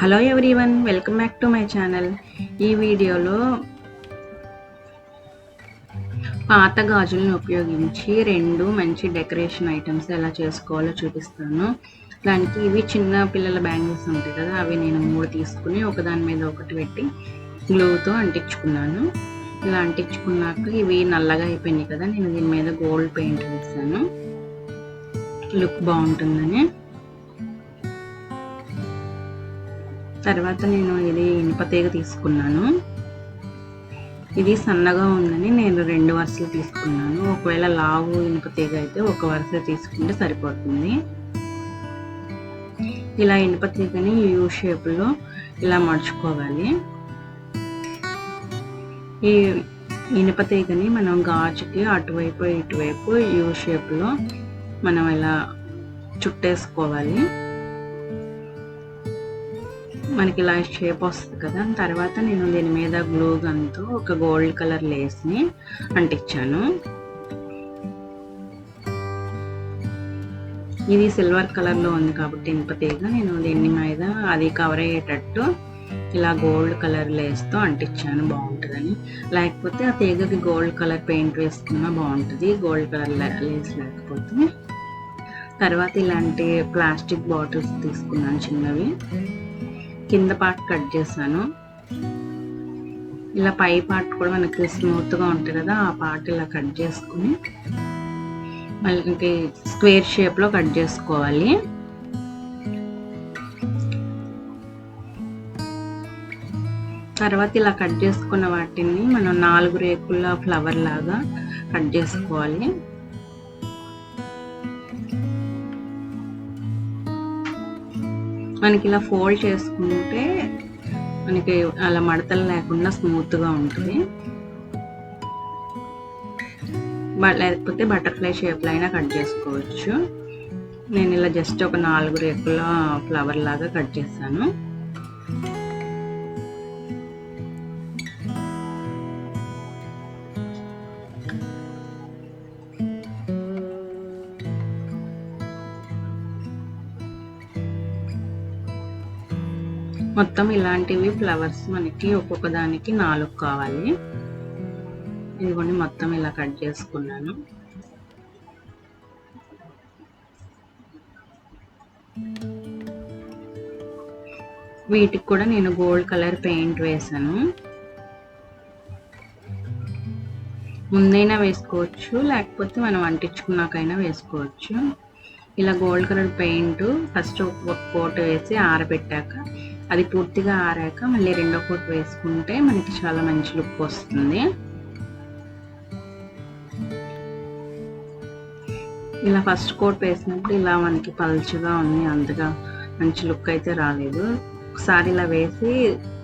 Hello everyone welcome back to my channel. ఈ వీడియోలో పాత గాజులను ఉపయోగించి రెండు మంచి డెకరేషన్ ఐటమ్స్ ఎలా చేసుకోవాలో చూపిస్తాను. దానికి ఇవి చిన్న పిల్లల బ్యాంగిల్స్ ఉంటాయి కదా అవి నేను మూడు తీసుకుని ఒకదాని మీద ఒకటి పెట్టి గ్లూతో అంటించుకున్నాను. ఇలా అంటించుకున్నాక ఇవి నల్లగా అయిపోయినాయి కదా నేను దీని మీద గోల్డ్ పెయింట్ వేసాను లుక్ బాగుంటుందని. తర్వాత నేను ఇది ఇనుప తీగ తీసుకున్నాను. ఇది సన్నగా ఉందని నేను రెండు వరుసలు తీసుకున్నాను. ఒకవేళ లావు ఇనుప తీగ అయితే ఒక వరుస తీసుకుంటే సరిపోతుంది. ఇలా ఇనుప తీగని యూ షేప్లో ఇలా మడుచుకోవాలి. ఈ ఇనుప తీగని మనం గాజుకి అటువైపు ఇటువైపు యూ షేప్లో మనం ఇలా చుట్టేసుకోవాలి. మనకి ఇలా షేప్ వస్తుంది కదా. తర్వాత నేను దీని మీద గ్లూ గన్తో ఒక గోల్డ్ కలర్ లేస్ని అంటించాను. ఇది సిల్వర్ కలర్లో ఉంది కాబట్టి ఇనుప తీగ నేను దీని మీద అది కవర్ అయ్యేటట్టు ఇలా గోల్డ్ కలర్ లేస్తో అంటించాను. బాగుంటుందని. లేకపోతే ఆ తీగకి గోల్డ్ కలర్ పెయింట్ వేసుకున్నా బాగుంటుంది. గోల్డ్ కలర్ లేస్ లేకపోతే. తర్వాత ఇలాంటి ప్లాస్టిక్ బాటిల్స్ తీసుకున్నాను చిన్నవి. కింద పార్ట్ కట్ చేశాను. ఇలా పై పార్ట్ కూడా మనకి స్మూత్గా ఉంటుంది కదా ఆ పార్ట్ ఇలా కట్ చేసుకుని మళ్ళీ స్క్వేర్ షేప్లో కట్ చేసుకోవాలి. తర్వాత ఇలా కట్ చేసుకున్న వాటిని మనం నాలుగు రేకుల ఫ్లవర్ లాగా కట్ చేసుకోవాలి. మనకి ఇలా ఫోల్డ్ చేసుకుంటే మనకి అలా మడతలు లేకుండా స్మూత్గా ఉంటుంది. లేకపోతే బటర్ఫ్లై షేప్లో అయినా కట్ చేసుకోవచ్చు. నేను ఇలా జస్ట్ ఒక నాలుగు రేకుల ఫ్లవర్ లాగా కట్ చేశాను. మొత్తం ఇలాంటివి ఫ్లవర్స్ మనకి ఒక్కొక్క దానికి నాలుగు కావాలి. ఇదిగోండి మొత్తం ఇలా కట్ చేసుకున్నాను. వీటికి కూడా నేను గోల్డ్ కలర్ పెయింట్ వేసాను. ముందైనా వేసుకోవచ్చు లేకపోతే మనం అంటించుకున్నాకైనా వేసుకోవచ్చు. ఇలా గోల్డ్ కలర్ పెయింట్ ఫస్ట్ ఒక కోట్ వేసి ఆరబెట్టాక అది పూర్తిగా ఆరాక మళ్ళీ రెండో కోట్ వేసుకుంటే మనకి చాలా మంచి లుక్ వస్తుంది. ఇలా ఫస్ట్ కోట్ వేసినప్పుడు ఇలా మనకి పల్చగా ఉంది అంతగా మంచి లుక్ అయితే రాలేదు. ఒకసారి ఇలా వేసి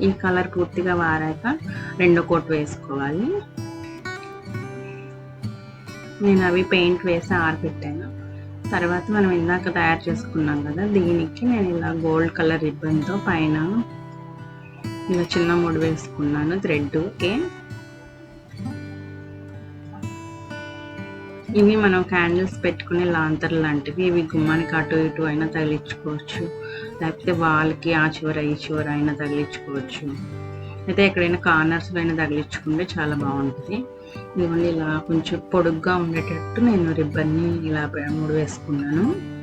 ఈ కలర్ పూర్తిగా వారాక రెండో కోట్ వేసుకోవాలి. నేను అవి పెయింట్ వేసి ఆరబెట్టాను. తర్వాత మనం ఇందాక తయారు చేసుకున్నాం కదా దీనికి నేను ఇలా గోల్డ్ కలర్ రిబ్బన్తో పైన ఇలా చిన్న ముడి వేసుకున్నాను థ్రెడ్కి ఇవి మనం క్యాండిల్స్ పెట్టుకునే లాంతర్ లాంటివి ఇవి గుమ్మానికి అటు ఇటు అయినా తగిలించుకోవచ్చు. లేకపోతే వాళ్ళకి ఆ చివర ఈ చివర అయినా తగిలించుకోవచ్చు. అయితే ఎక్కడైనా కార్నర్స్లో అయినా తగిలించుకుంటే చాలా బాగుంటుంది. ఇదిగోండి ఇలా కొంచెం పొడుగ్గా ఉండేటట్టు నేను రిబ్బన్ని ఇలా మూడు వేసుకున్నాను.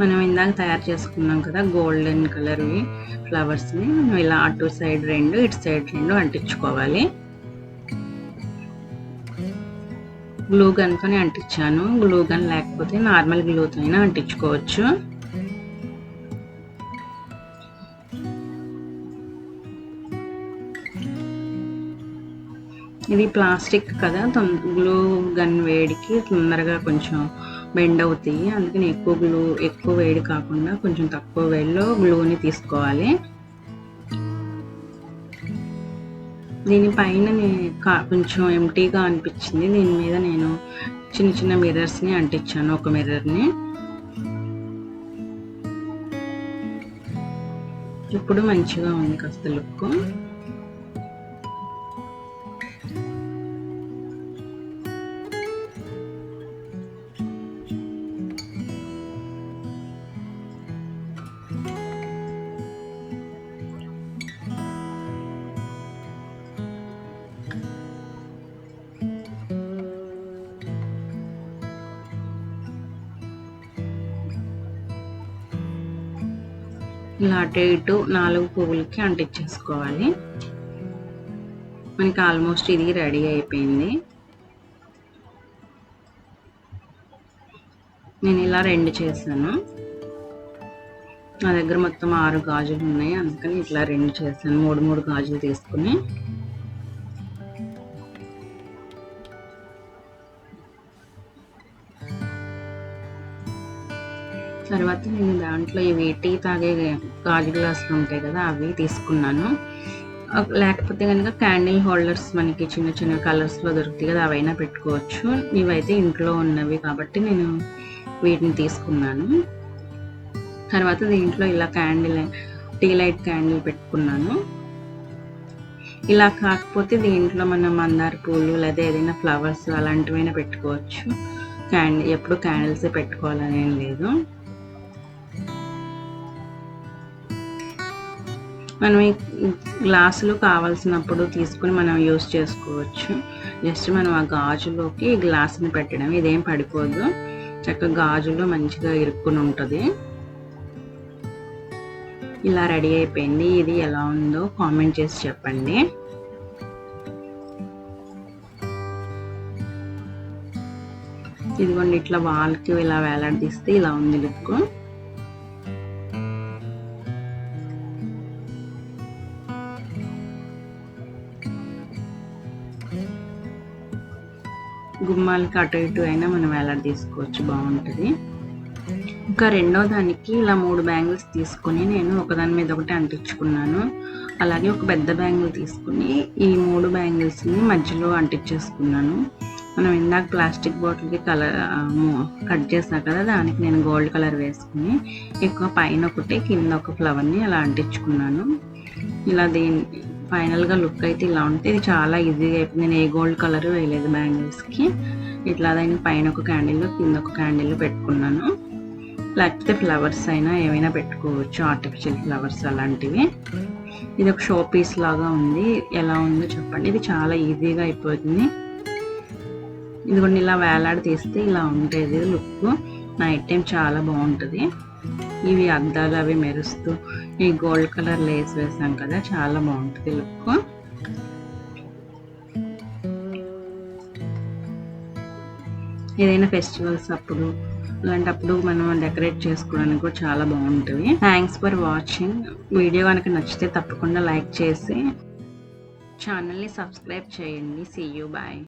మనం ఇందాక తయారు చేసుకున్నాం కదా గోల్డెన్ కలర్వి ఫ్లవర్స్ని మనం ఇలా అటు సైడ్ రెండు ఇటు సైడ్ రెండు అంటించుకోవాలి. గ్లూ గన్తోనే అంటించాను. గ్లూ గన్ లేకపోతే నార్మల్ గ్లూతో అయినా అంటించుకోవచ్చు. ఇది ప్లాస్టిక్ కదా గ్లూ గన్ వేడికి తొందరగా కొంచెం బెండ్ అవుతాయి. అందుకని ఎక్కువ గ్లూ ఎక్కువ వేడి కాకుండా కొంచెం తక్కువ వేడిలో గ్లూని తీసుకోవాలి. దీనిపైన కొంచెం ఎంటీగా అనిపించింది. దీని మీద నేను చిన్న చిన్న మిర్రర్స్ని అంటించాను ఒక మిర్రర్ని ఇప్పుడు మంచిగా ఉంది కాస్త లుక్ ఇలా అటు ఇటు నాలుగు పువ్వులకి అంటించేసుకోవాలి. మనకి ఆల్మోస్ట్ ఇది రెడీ అయిపోయింది. నేను ఇలా రెండు చేశాను. నా దగ్గర మొత్తం ఆరు గాజులు ఉన్నాయి. అందుకని ఇట్లా రెండు చేశాను. మూడు మూడు గాజులు తీసుకుని తర్వాత నేను దాంట్లో ఇవి టీ తాగే గాజు గ్లాసులు ఉంటాయి కదా అవి తీసుకున్నాను. లేకపోతే కనుక క్యాండిల్ హోల్డర్స్ మనకి చిన్న చిన్న కలర్స్లో దొరుకుతాయి కదా అవైనా పెట్టుకోవచ్చు. ఇవైతే ఇంట్లో ఉన్నవి కాబట్టి నేను వీటిని తీసుకున్నాను. తర్వాత దీంట్లో ఇలా క్యాండిల్ టీ లైట్ క్యాండిల్ పెట్టుకున్నాను. ఇలా కాకపోతే దీంట్లో మనం మందార పూలు లేదా ఏదైనా ఫ్లవర్స్ అలాంటివైనా పెట్టుకోవచ్చు. క్యాండిల్ ఎప్పుడు క్యాండిల్స్ పెట్టుకోవాలని ఏం లేదు. మనం ఈ గ్లాసులు కావాల్సినప్పుడు తీసుకుని మనం యూస్ చేసుకోవచ్చు. జస్ట్ మనం ఆ గాజులోకి ఈ గ్లాసుని పెట్టడం ఇదేం పడిపోదు. చక్కగా గాజులో మంచిగా ఇరుక్కుని ఉంటుంది. ఇలా రెడీ అయిపోయింది. ఇది ఎలా ఉందో కామెంట్ చేసి చెప్పండి. ఇదిగోండి ఇట్లా వాల్కి ఇలా వేలాడదీస్తే ఇలా ఉంది లుక్ గుమ్మాలకి అటు ఇటు అయినా మనం ఎలా తీసుకోవచ్చు బాగుంటుంది. ఇంకా రెండో దానికి ఇలా మూడు బ్యాంగిల్స్ తీసుకుని నేను ఒకదాని మీద ఒకటి అంటించుకున్నాను. అలాగే ఒక పెద్ద బ్యాంగిల్ తీసుకుని ఈ మూడు బ్యాంగిల్స్ని మధ్యలో అంటించేసుకున్నాను. మనం ఇందాక ప్లాస్టిక్ బాటిల్కి కలర్ కట్ చేసినా కదా దానికి నేను గోల్డ్ కలర్ వేసుకుని ఎక్కువ పైన ఒకటి కింద ఒక ఫ్లవర్ని అలా అంటించుకున్నాను. ఇలా దీన్ని ఫైనల్గా లుక్ అయితే ఇలా ఉంటే ఇది చాలా ఈజీగా అయిపోయింది. నేను ఏ గోల్డ్ కలర్ వేయలేదు బ్యాంగిల్స్కి. ఇట్లా దాన్ని పైన ఒక క్యాండిల్ కింద ఒక క్యాండిల్ పెట్టుకున్నాను. లేకపోతే ఫ్లవర్స్ అయినా ఏమైనా పెట్టుకోవచ్చు ఆర్టిఫిషియల్ ఫ్లవర్స్ అలాంటివి. ఇది ఒక షో పీస్ లాగా ఉంది. ఎలా ఉందో చెప్పండి. ఇది చాలా ఈజీగా అయిపోతుంది. ఇది కొన్ని ఇలా వేలాడి తీస్తే ఇలా ఉంటుంది లుక్. నైట్ టైం చాలా బాగుంటుంది. ఇవి అద్దాలు అవి మెరుస్తూ ఈ గోల్డ్ కలర్ లేస్ వేసాం కదా చాలా బాగుంటుంది లుక్. ఏదైనా ఫెస్టివల్స్ అప్పుడు అలాంటప్పుడు మనం డెకరేట్ చేసుకోవడానికి కూడా చాలా బాగుంటుంది. థ్యాంక్స్ ఫర్ వాచింగ్ వీడియో కనుక నచ్చితే తప్పకుండా లైక్ చేసి ఛానల్ని సబ్స్క్రైబ్ చేయండి. See you bye